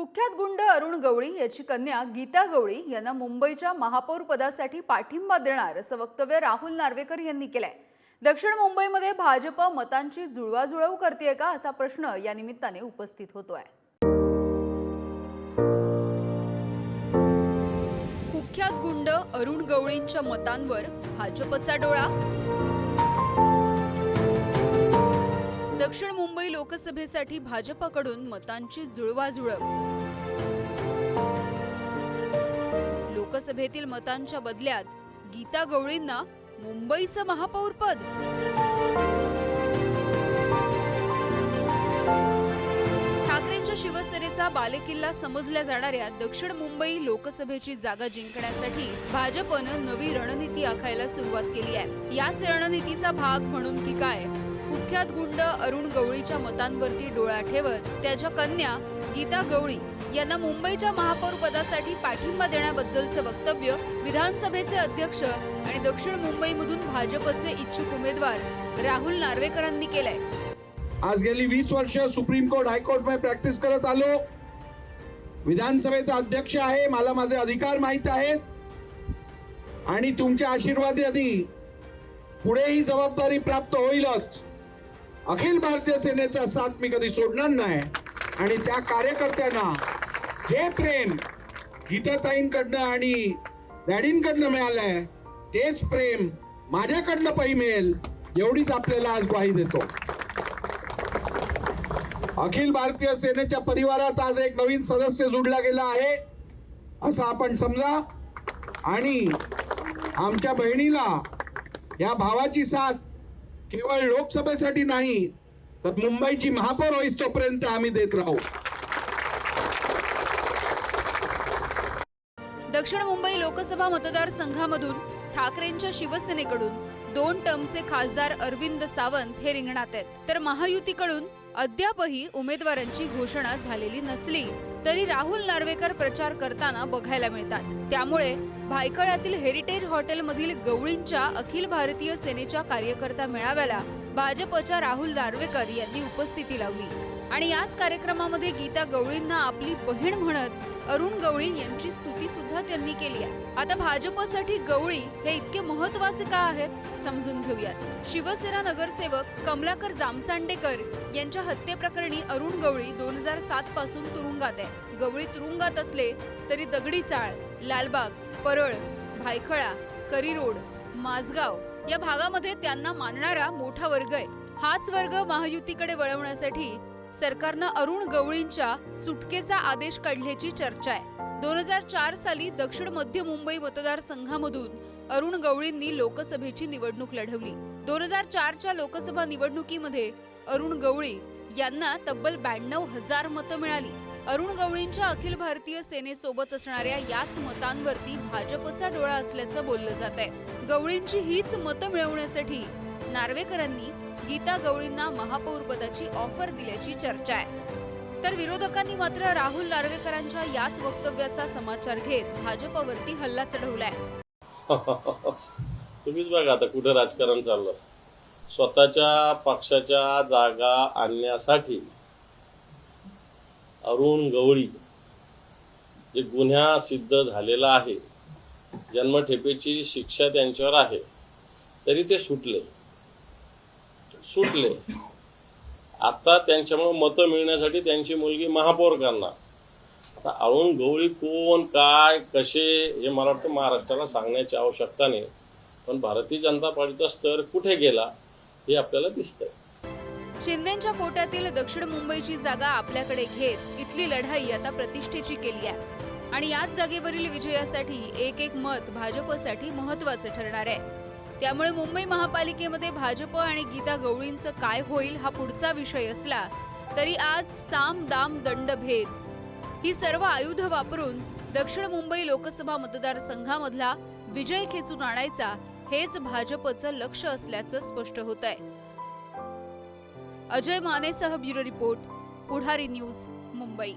कुख्यात गुंड अरुण गवळी याची कन्या गीता गवळी यांना मुंबईच्या महापौर पदासाठी पाठिंबा देणार असं वक्तव्य राहुल नार्वेकर यांनी केलंय. दक्षिण मुंबईमध्ये भाजप मतांची जुळवाजुळव करते का असा प्रश्न या निमित्ताने उपस्थित होतोय. कुख्यात गुंड अरुण गवळींच्या मतांवर भाजपचा डोळा? दक्षिण मुंबई लोकसभेसाठी भाजपकडून मतांची जुळवाजुळव. लोकसभेतील मतांच्या बदल्यात गीता गवळींना मुंबईचं महापौरपद ठाकरेंच्या शिवसेनेचा बालेकिल्ला समजल्या जाणाऱ्या दक्षिण मुंबई लोकसभेची जागा जिंकण्यासाठी भाजपनं नवी रणनीती आखायला सुरुवात केली आहे. याच रणनीतीचा भाग म्हणून की काय? कुख्यात गुंड अरुण गवळीच्या मतांवरती डोळा ठेवत त्याच्या कन्या गीता गवळी यांना मुंबईच्या महापौर पदासाठी पाठिंबा देण्याबद्दलचं वक्तव्य विधानसभेचे अध्यक्ष आणि दक्षिण मुंबईमधून भाजपचे इच्छुक उमेदवार राहुल नार्वेकरांनी केलंय. आज गेली वीस वर्ष सुप्रीम कोर्ट हायकोर्टमध्ये प्रॅक्टिस करत आलो. विधानसभेचा अध्यक्ष आहे मला माझे अधिकार माहीत आहेत. आणि तुमच्या आशीर्वादाने पुढे ही जबाबदारी प्राप्त होईलच. अखिल भारतीय सेनेचा साथ मी कधी सोडणार नाही. आणि त्या कार्यकर्त्यांना जे प्रेम गीताताईंकडनं आणि डॅडींकडनं मिळालंय तेच प्रेम माझ्याकडनं पै मिळेल एवढीच आपल्याला आज ग्वाही देतो. अखिल भारतीय सेनेच्या परिवारात आज एक नवीन सदस्य जुडला गेला आहे असं आपण समजा. आणि आमच्या बहिणीला या भावाची साथ केवळ लोकसभेसाठी नाही तर मुंबईची महापौर होईस तोपर्यंत आम्ही देत राहू. दक्षिण मुंबई लोकसभा मतदारसंघामधून ठाकरेंच्या शिवसेनेकडून दोन टर्मचे खासदार अरविंद सावंत हे रिंगणात आहेत. तर महायुतीकडून अद्यापही उमेदवारांची घोषणा झालेली नसली. तरी राहुल नार्वेकर प्रचार करताना बघायला मिळतात. त्यामुळे भायखळ्यातील हेरिटेज हॉटेलमधील गवळींच्या अखिल भारतीय सेनेच्या कार्यकर्ता मेळाव्याला भाजपच्या राहुल दारवेकर यांनी उपस्थिती लावली. आणि याच कार्यक्रमामध्ये गीता गवळींना आपली बहीण म्हणत अरुण गवळी यांची स्तुती सुद्धा त्यांनी केली आहे. आता भाजपसाठी गवळी हे इतके महत्त्वाचे का आहेत समजून घेऊयात. शिवसेना नगरसेवक कमलाकर जामसांडेकर यांच्या हत्येप्रकरणी अरुण गवळी दोन हजार सात पासून तुरुंगात आहे. गवळी तुरुंगात असले तरी दगडी चाळ लालबाग परळ भायखळा करीरोड माझगाव या भागामध्ये त्यांना मानणारा मोठा वर्ग आहे. हाच वर्ग महायुतीकडे वळवण्यासाठी सरकारनं अरुण गवळींच्या सुटकेचा आदेश काढल्याची चर्चा आहे. दोन हजार चार साली दक्षिण मध्य मुंबई मतदारसंघामधून अरुण गवळींनी लोकसभेची निवडणूक लढवली. दोन हजार चारच्या लोकसभा निवडणुकीमध्ये अरुण गवळी यांना तब्बल ब्याण्णव हजार मतं मिळाली. अरुण गवळींच्या अखिल भारतीय सेनेसोबत असणाऱ्या याच मतांवरती भाजपचा डोळा असल्याचं बोललं जात आहे. गवळींची हीच मतं मिळवण्यासाठी नार्वेकरांनी गीता गवळींना महापौरपदाची ऑफर दिल्याची चर्चा आहे. तर विरोधकांनी मात्र राहुल नार्वेकरांच्या याच वक्तव्याचा समाचार घेत भाजपवरती हल्ला चढवलाय. तुम्हीच बघा आता कुठं राजकारण चाललं. स्वतःच्या पक्षाच्या जागा आणण्यासाठी अरुण गवळी जे गुन्हा सिद्ध झालेला आहे जन्मठेपेची शिक्षा त्यांच्यावर आहे तरी ते सुटले. सुटले. आता त्यांच्यामुळे मतं मिळण्यासाठी त्यांची मुलगी महापौर करणार आता अरुण गवळी कोण काय कसे हे मला वाटतं महाराष्ट्राला सांगण्याची आवश्यकता नाही. पण भारतीय जनता पार्टीचा स्तर कुठे गेला हे आपल्याला दिसतंय. शिंदेच्या कोट्यातील दक्षिण मुंबईची जागा आपल्याकडे घेत इथली लढाई आता प्रतिष्ठेची केली आहे. आणि याच जागेवरील विजयासाठी एक एक मत भाजपसाठी महत्वाचं ठरणार आहे. त्यामुळे मुंबई महापालिकेमध्ये भाजप आणि गीता गवळींचं काय होईल हा पुढचा विषय असला तरी आज साम दाम दंड भेद. ही सर्व आयुध वापरून दक्षिण मुंबई लोकसभा मतदारसंघामधला विजय खेचून आणायचा हेच भाजपचं लक्ष असल्याचं स्पष्ट होत आहे Ajay मानेसह bureau report Pudhari news Mumbai.